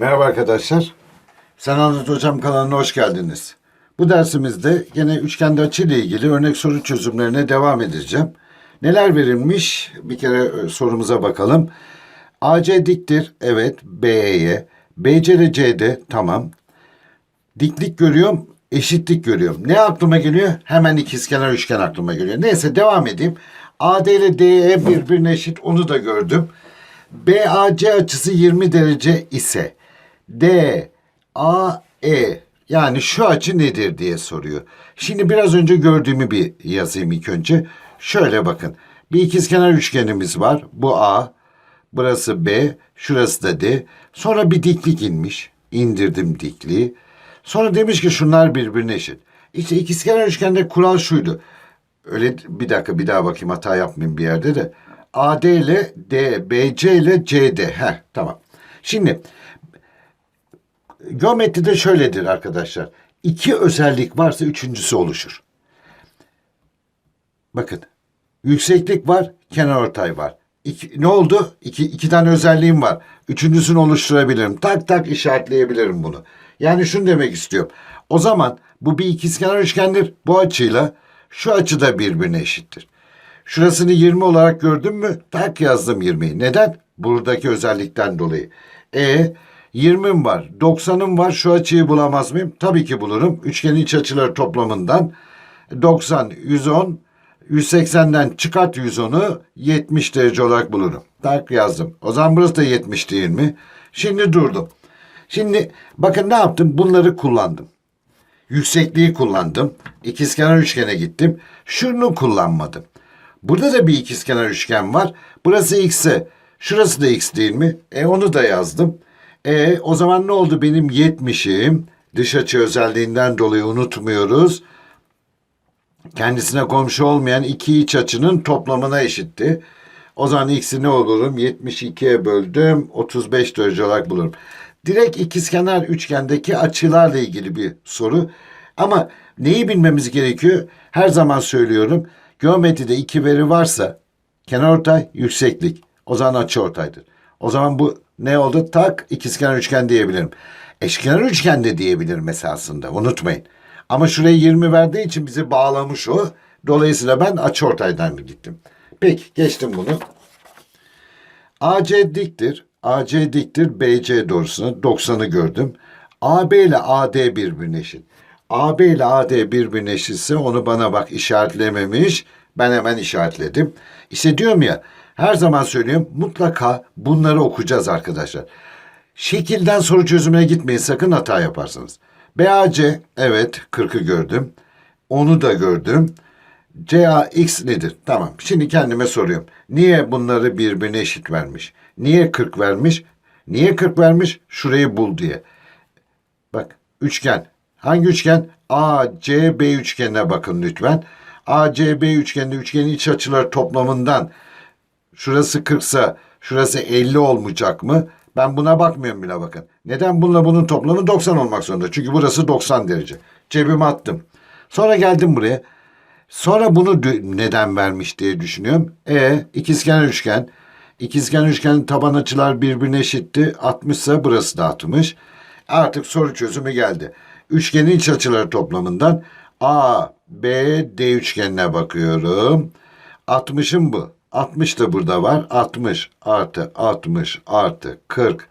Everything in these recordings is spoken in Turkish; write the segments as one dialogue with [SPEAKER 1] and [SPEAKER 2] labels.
[SPEAKER 1] Merhaba arkadaşlar. Sen Anlat Hocam kanalına hoş geldiniz. Bu dersimizde yine üçgende açı ile ilgili örnek soru çözümlerine devam edeceğim. Neler verilmiş? Bir kere e, sorumuza bakalım. AC diktir. Evet. BE'ye. BC ile CD. Tamam. Diklik görüyorum. Eşitlik görüyorum. Ne aklıma geliyor? Hemen ikizkenar üçgen aklıma geliyor. Neyse devam edeyim. AD ile DE birbirine eşit. Onu da gördüm. BAC açısı 20 derece ise DAE yani şu açı nedir diye soruyor. Şimdi biraz önce gördüğümü bir yazayım ilk önce. Şöyle bakın. Bir ikizkenar üçgenimiz var. Bu A, burası B, şurası da D. Sonra bir diklik inmiş. İndirdim dikliği. Sonra demiş ki şunlar birbirine eşit. İşte ikizkenar üçgende kural şuydu. Öyle bir dakika bir daha bakayım hata yapmayayım bir yerde de. AD ile D, BC ile CD. Heh tamam. Şimdi geometride şöyledir arkadaşlar. İki özellik varsa üçüncüsü oluşur. Bakın. Yükseklik var, kenarortay var. İki, ne oldu? İki, iki tane özelliğim var. Üçüncüsünü oluşturabilirim. Tak tak işaretleyebilirim bunu. Yani şunu demek istiyorum. O zaman bu bir ikizkenar üçgendir. Bu açıyla şu açı da birbirine eşittir. Şurasını 20 olarak gördün mü? Tak yazdım 20'yi. Neden? Buradaki özellikten dolayı. E 20'm var, 90'ım var. Şu açıyı bulamaz mıyım? Tabii ki bulurum. Üçgenin iç açıları toplamından 90, 110, 180'den çıkart 110'u 70 derece olarak bulurum. Tak yazdım. O zaman burası da 70 değil mi? Şimdi durdum. Şimdi bakın ne yaptım? Bunları kullandım. Yüksekliği kullandım. İkizkenar üçgene gittim. Şunu kullanmadım. Burada da bir ikizkenar üçgen var. Burası x'e. Şurası da x değil mi? E onu da yazdım. E o zaman ne oldu? Benim 70'im dış açı özelliğinden dolayı unutmuyoruz. Kendisine komşu olmayan iki iç açının toplamına eşitti. O zaman x'i ne olurum? 72'ye böldüm. 35 derece olarak bulurum. Direkt ikizkenar üçgendeki açılarla ilgili bir soru. Ama neyi bilmemiz gerekiyor? Her zaman söylüyorum. Geometride iki veri varsa kenarortay, yükseklik. O zaman açıortaydır. O zaman bu ne oldu? Tak ikizkenar üçgen diyebilirim. Eşkenar üçgen de diyebilirim esasında. Unutmayın. Ama şuraya 20 verdiği için bizi bağlamış o. Dolayısıyla ben açıortaydan gittim. Peki geçtim bunu. AC diktir. AC diktir BC doğrusuna 90'ı gördüm. AB ile AD birbirine eşit. AB ile AD birbirine eşitse onu bana bak işaretlememiş. Ben hemen işaretledim. İşte diyorum ya her zaman söylüyorum mutlaka bunları okuyacağız arkadaşlar. Şekilden soru çözümüne gitmeyin sakın hata yaparsınız. BAC evet 40'ı gördüm. Onu da gördüm. CAX nedir? Tamam. Şimdi kendime soruyorum. Niye bunları birbirine eşit vermiş? Niye 40 vermiş? Niye 40 vermiş? Şurayı bul diye. Bak üçgen. Hangi üçgen? ACB üçgenine bakın lütfen. ACB üçgeninde üçgenin iç açıları toplamından şurası 40 ise şurası 50 olmayacak mı? Ben buna bakmıyorum bile bakın. Neden bununla bunun toplamı 90 olmak zorunda? Çünkü burası 90 derece. Cebime attım. Sonra geldim buraya. Sonra bunu neden vermiş diye düşünüyorum. E ikizkenar üçgen. İkizkenar üçgenin taban açılar birbirine eşitti. 60 ise burası da 60. Artık soru çözümü geldi. Üçgenin iç açıları toplamından A, B, D üçgenine bakıyorum. 60'ım bu. 60 da burada var. 60 artı 60 artı 40.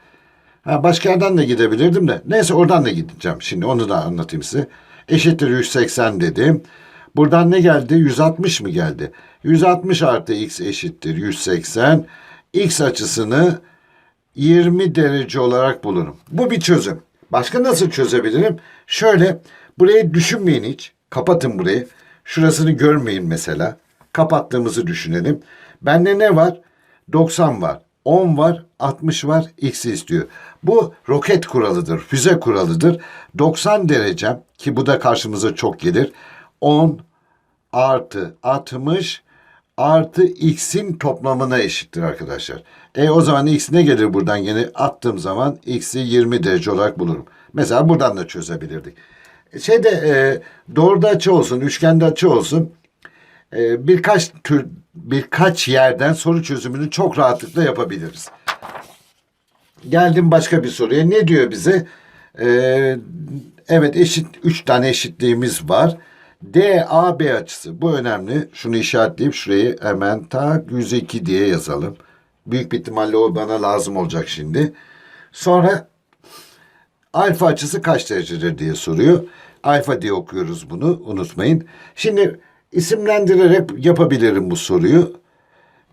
[SPEAKER 1] Ha, başka yerden de gidebilirdim de. Neyse oradan da gideceğim. Şimdi onu da anlatayım size. Eşittir 180 dedim. Buradan ne geldi? 160 mı geldi? 160 artı x eşittir 180. X açısını 20 derece olarak bulurum. Bu bir çözüm. Başka nasıl çözebilirim? Şöyle burayı düşünmeyin hiç. Kapatın burayı. Şurasını görmeyin mesela. Kapattığımızı düşünelim. Bende ne var? 90 var. 10 var, 60 var, x'i istiyor. Bu roket kuralıdır, füze kuralıdır. 90 derecem ki bu da karşımıza çok gelir. 10 artı 60 artı x'in toplamına eşittir arkadaşlar. E o zaman x ne gelir buradan yine attığım zaman x'i 20 derece olarak bulurum. Mesela buradan da çözebilirdik. Şeyde e, doğruda açı olsun, üçgende açı olsun. E, birkaç tür birkaç yerden soru çözümünü çok rahatlıkla yapabiliriz. geldim başka bir soruya. Ne diyor bize? Ee, evet eşit 3 tane eşitliğimiz var. DAB açısı. Bu önemli. Şunu işaretleyip şurayı hemen tak 102 diye yazalım. Büyük bir ihtimalle o bana lazım olacak şimdi. Sonra alfa açısı kaç derecedir diye soruyor. Alfa diye okuyoruz bunu unutmayın. Şimdi isimlendirerek yapabilirim bu soruyu.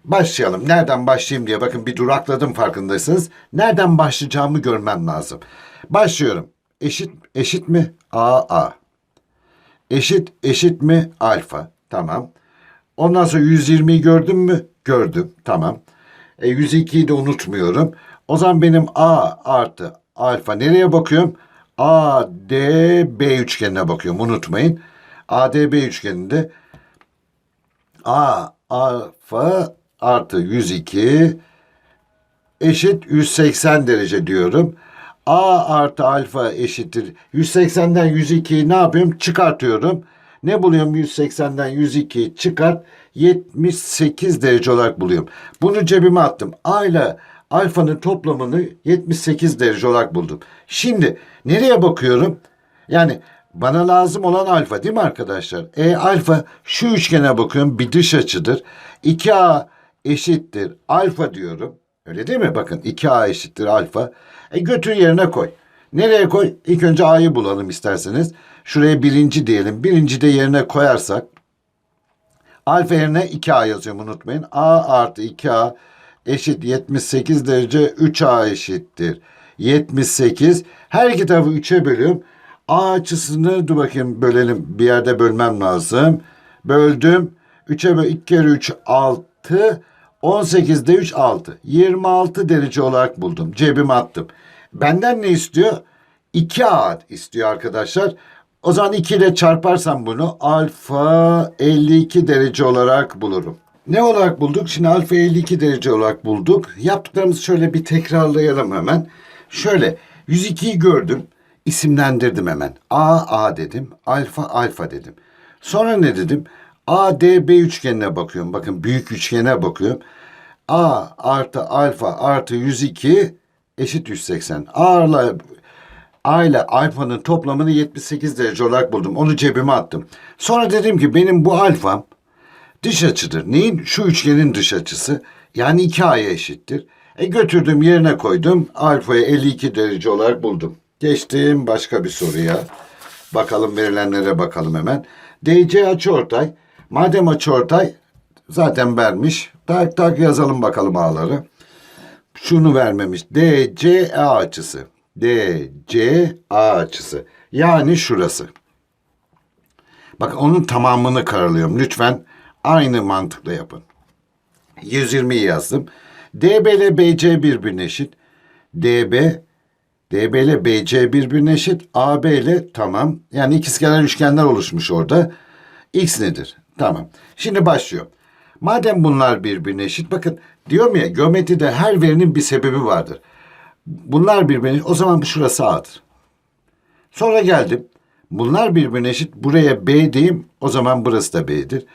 [SPEAKER 1] Başlayalım. Nereden başlayayım diye bakın bir durakladım farkındaysanız. Nereden başlayacağımı görmem lazım. Başlıyorum. Eşit eşit mi? A A. Eşit eşit mi? Alfa. Tamam. Ondan sonra 120'yi gördüm mü? Gördüm. Tamam. E, 102'yi de unutmuyorum. O zaman benim A artı alfa nereye bakıyorum? ADB üçgenine bakıyorum. Unutmayın. ADB üçgeninde A alfa artı 102 eşit 180 derece diyorum. A artı alfa eşittir. 180'den 102'yi ne yapıyorum? Çıkartıyorum. Ne buluyorum 180'den 102'yi çıkart. 78 derece olarak buluyorum. Bunu cebime attım. A ile alfanın toplamını 78 derece olarak buldum. Şimdi nereye bakıyorum? Yani bana lazım olan alfa değil mi arkadaşlar? E alfa şu üçgene bakıyorum bir dış açıdır. 2A eşittir alfa diyorum. Öyle değil mi? Bakın 2A eşittir alfa. E götür yerine koy. Nereye koy? İlk önce A'yı bulalım isterseniz. Şuraya birinci diyelim. Birinci de yerine koyarsak alfa yerine 2A yazıyorum unutmayın. A artı 2A eşit 78 derece 3A eşittir. 78. Her iki tarafı 3'e bölüyorum. A açısını dur bakayım bölelim. Bir yerde bölmem lazım. Böldüm. 3'e böl 2 kere 3 6. 18'de 3 6. 26 derece olarak buldum. Cebime attım. Benden ne istiyor? 2A istiyor arkadaşlar. O zaman 2 ile çarparsam bunu alfa 52 derece olarak bulurum. Ne olarak bulduk? Şimdi alfa 52 derece olarak bulduk. Yaptıklarımızı şöyle bir tekrarlayalım hemen. Şöyle 102'yi gördüm. İsimlendirdim hemen. A A dedim. Alfa alfa dedim. Sonra ne dedim? ADB üçgenine bakıyorum. Bakın büyük üçgene bakıyorum. A artı alfa artı 102 eşit 180. A ile A ile alfanın toplamını 78 derece olarak buldum. Onu cebime attım. Sonra dedim ki benim bu alfam dış açıdır. Neyin? Şu üçgenin dış açısı. Yani 2A'ya eşittir. E götürdüm yerine koydum. Alfayı 52 derece olarak buldum. Geçtim başka bir soruya. Bakalım verilenlere bakalım hemen. DC açıortay. Madem açıortay zaten vermiş. Tak tak yazalım bakalım ağları. Şunu vermemiş. DCA açısı. DCA açısı. Yani şurası. Bakın onun tamamını karalıyorum. Lütfen aynı mantıkla yapın. 120'yi yazdım. DB ile BC birbirine eşit. DB DB ile BC birbirine eşit. AB ile tamam. Yani ikizkenar üçgenler oluşmuş orada. X nedir? Tamam. Şimdi başlıyor. Madem bunlar birbirine eşit bakın diyorum ya geometride her verinin bir sebebi vardır. Bunlar birbirine o zaman şurası A'dır. Sonra geldim. Bunlar birbirine eşit. Buraya B diyeyim. O zaman burası da B'dir.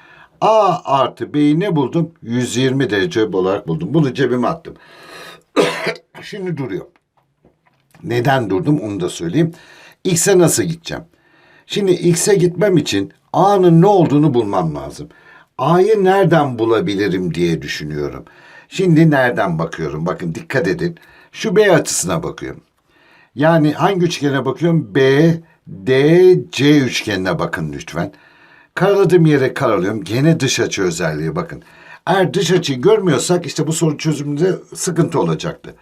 [SPEAKER 1] A artı B'yi ne buldum? 120 derece olarak buldum. Bunu cebime attım. Şimdi duruyor. Neden durdum onu da söyleyeyim. X'e nasıl gideceğim? Şimdi X'e gitmem için A'nın ne olduğunu bulmam lazım. A'yı nereden bulabilirim diye düşünüyorum. Şimdi nereden bakıyorum? Bakın dikkat edin. Şu B açısına bakıyorum. Yani hangi üçgene bakıyorum? B, D, C üçgenine bakın lütfen. Karaladığım yere karalıyorum. Gene dış açı özelliği bakın. Eğer dış açıyı görmüyorsak işte bu soru çözümünde sıkıntı olacaktı.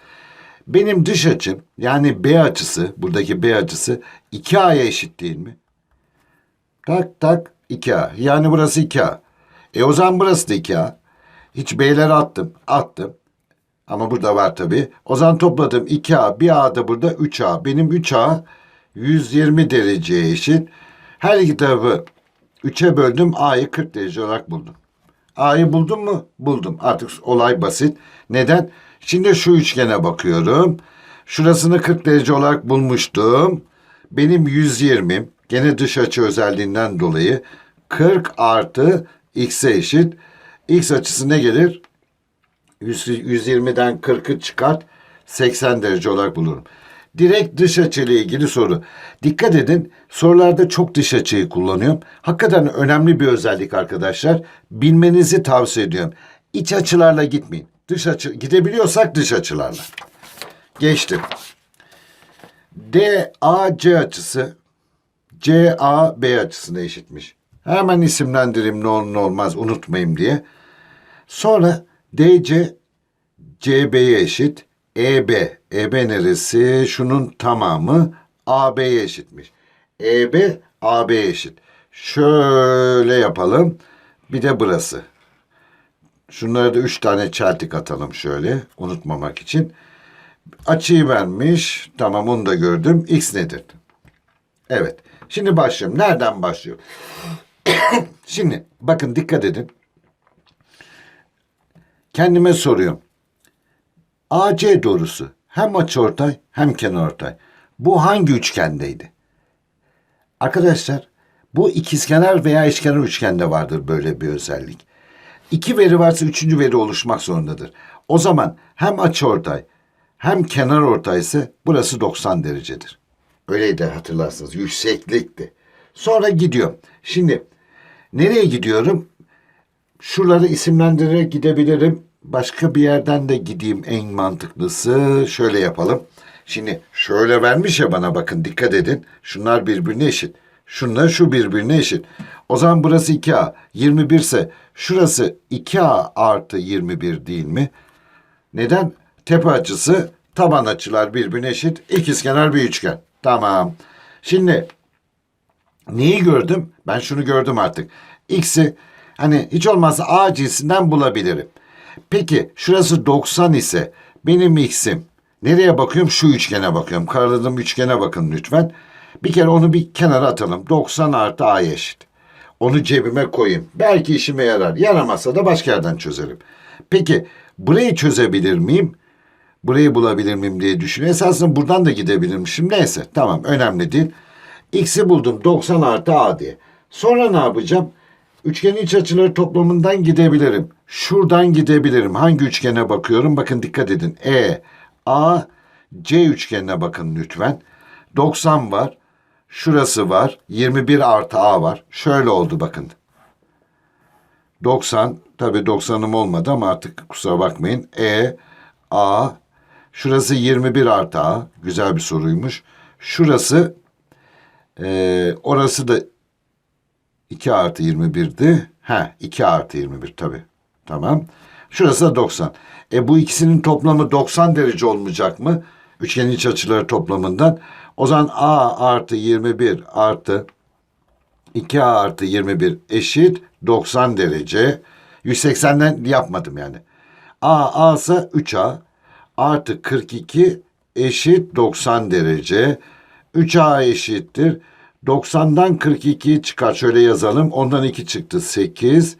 [SPEAKER 1] Benim dış açım yani B açısı, buradaki B açısı 2A'ya eşit değil mi? Tak tak 2A. Yani burası 2A. E o zaman burası da 2A. Hiç B'leri attım. Attım. Ama burada var tabii. O zaman topladım 2A. Bir A da burada 3A. Benim 3A 120 dereceye eşit. Her iki tarafı 3'e böldüm. A'yı 40 derece olarak buldum. A'yı buldum mu? Buldum. Artık olay basit. Neden? Şimdi şu üçgene bakıyorum. Şurasını 40 derece olarak bulmuştum. Benim 120'm gene dış açı özelliğinden dolayı 40 artı x'e eşit. X açısı ne gelir? 100 120'den 40'ı çıkart. 80 derece olarak bulurum. Direkt dış açıyla ilgili soru. Dikkat edin sorularda çok dış açıyı kullanıyorum. Hakikaten önemli bir özellik arkadaşlar. Bilmenizi tavsiye ediyorum. İç açılarla gitmeyin. Dış açı gidebiliyorsak dış açılarla. Geçtim. DAC açısı CAB açısına eşitmiş. Hemen isimlendireyim ne olur ne olmaz unutmayayım diye. Sonra DC CB'ye eşit. EB. EB neresi? Şunun tamamı AB'ye eşitmiş. EB AB'ye eşit. Şöyle yapalım. Bir de burası. Şunlara da üç tane çeltik atalım şöyle unutmamak için. Açıyı vermiş. Tamam onu da gördüm. X nedir? Evet. Şimdi başlıyorum. Nereden başlıyor? Şimdi bakın dikkat edin. Kendime soruyorum. AC doğrusu hem açıortay hem kenarortay. Bu hangi üçgendeydi? Arkadaşlar bu ikizkenar veya eşkenar üçgende vardır böyle bir özellik. İki veri varsa üçüncü veri oluşmak zorundadır. O zaman hem açıortay hem kenarortay ise burası 90 derecedir. Öyleydi hatırlarsınız yükseklikti. Sonra gidiyorum. Şimdi nereye gidiyorum? Şuraları isimlendirerek gidebilirim. Başka bir yerden de gideyim en mantıklısı. Şöyle yapalım. Şimdi şöyle vermiş ya bana bakın dikkat edin. Şunlar birbirine eşit. Şunlar şu birbirine eşit. O zaman burası 2A. 21 ise şurası 2A artı 21 değil mi? Neden? Tepe açısı taban açılar birbirine eşit. İkizkenar bir üçgen. Tamam. Şimdi neyi gördüm? Ben şunu gördüm artık. X'i hani hiç olmazsa A cinsinden bulabilirim. Peki şurası 90 ise benim X'im nereye bakıyorum? Şu üçgene bakıyorum. Karaladığım üçgene bakın lütfen. Bir kere onu bir kenara atalım. 90 artı A eşit. Onu cebime koyayım. Belki işime yarar. Yaramazsa da başka yerden çözerim. Peki burayı çözebilir miyim? Burayı bulabilir miyim diye düşünüyorum. Esasında buradan da gidebilirmişim. Neyse tamam önemli değil. X'i buldum 90 artı A diye. Sonra ne yapacağım? Üçgenin iç açıları toplamından gidebilirim. Şuradan gidebilirim. Hangi üçgene bakıyorum? Bakın dikkat edin. E, A, C üçgenine bakın lütfen. 90 var. Şurası var. 21 artı A var. Şöyle oldu bakın. 90. Tabii 90'ım olmadı ama artık kusura bakmayın. E, A. Şurası 21 artı A. Güzel bir soruymuş. Şurası e, orası da 2 artı 21'di. Ha 2 artı 21 tabii. Tamam. Şurası da 90. E bu ikisinin toplamı 90 derece olmayacak mı? Üçgenin iç açıları toplamından. O zaman A artı 21 artı 2A artı 21 eşit 90 derece. 180'den yapmadım yani. A A ise 3A artı 42 eşit 90 derece. 3A eşittir. 90'dan 42'yi çıkar. Şöyle yazalım. Ondan 2 çıktı 8.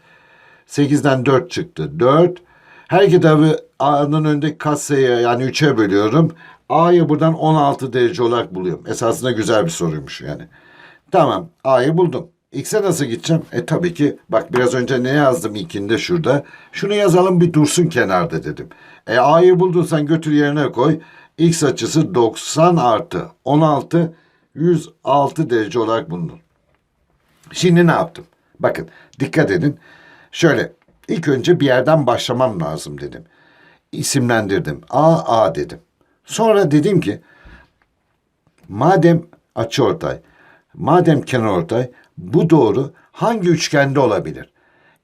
[SPEAKER 1] 8'den 4 çıktı 4. Her iki tarafı A'nın öndeki katsayıya yani 3'e bölüyorum. A'yı buradan 16 derece olarak buluyorum. Esasında güzel bir soruymuş yani. Tamam A'yı buldum. X'e nasıl gideceğim? E tabii ki bak biraz önce ne yazdım ilkinde şurada. Şunu yazalım bir dursun kenarda dedim. E A'yı buldun sen götür yerine koy. X açısı 90 artı 16 106 derece olarak bulunur. Şimdi ne yaptım? Bakın dikkat edin. Şöyle ilk önce bir yerden başlamam lazım dedim. İsimlendirdim. A A dedim. Sonra dedim ki madem açıortay, madem kenarortay bu doğru hangi üçgende olabilir?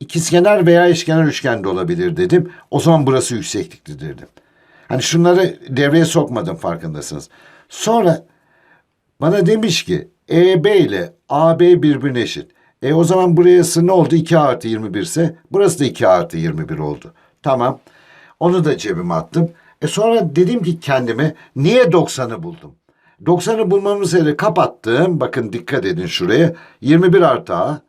[SPEAKER 1] İkizkenar veya eşkenar üçgende olabilir dedim. O zaman burası yükseklikti dedim. Hani şunları devreye sokmadım farkındasınız. Sonra bana demiş ki EB ile AB birbirine eşit. E o zaman burası ne oldu? 2 artı 21 ise burası da 2 artı 21 oldu. Tamam. Onu da cebime attım. E sonra dedim ki kendime niye 90'ı buldum? 90'ı bulmamız üzere kapattım. Bakın dikkat edin şuraya. 21 artı A.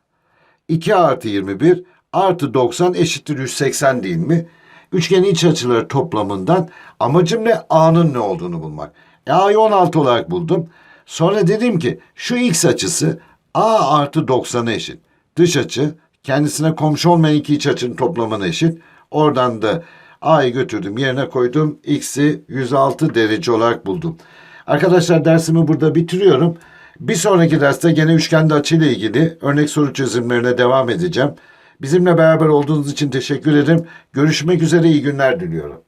[SPEAKER 1] 2 artı 21 artı 90 eşittir 180 değil mi? Üçgenin iç açıları toplamından amacım ne? A'nın ne olduğunu bulmak. E, A'yı 16 olarak buldum. Sonra dedim ki şu x açısı A artı 90'a eşit. Dış açı kendisine komşu olmayan iki iç açının toplamına eşit. Oradan da A'yı götürdüm yerine koydum. X'i 106 derece olarak buldum. Arkadaşlar dersimi burada bitiriyorum. Bir sonraki derste gene üçgende açı ile ilgili örnek soru çözümlerine devam edeceğim. Bizimle beraber olduğunuz için teşekkür ederim. Görüşmek üzere iyi günler diliyorum.